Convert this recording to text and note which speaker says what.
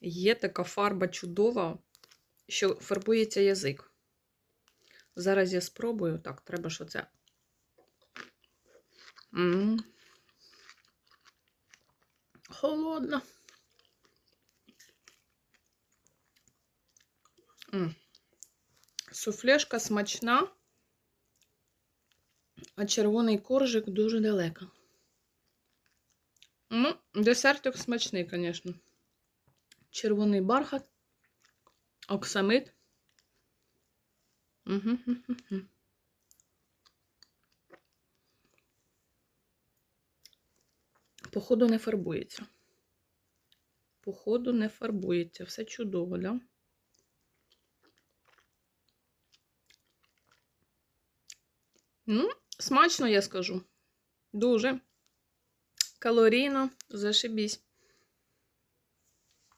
Speaker 1: Є така фарба чудова, що фарбується язик. Зараз я спробую. Так, треба що це. М. Холодно. М. Суфлешка смачна, а червоний коржик дуже далеко. Ну, десертик смачний, звісно. Червоний бархат, оксамит. Походу не фарбується. Походу не фарбується. Все чудово, да? Ну, смачно, я скажу. Дуже. Калорійно, зашибісь.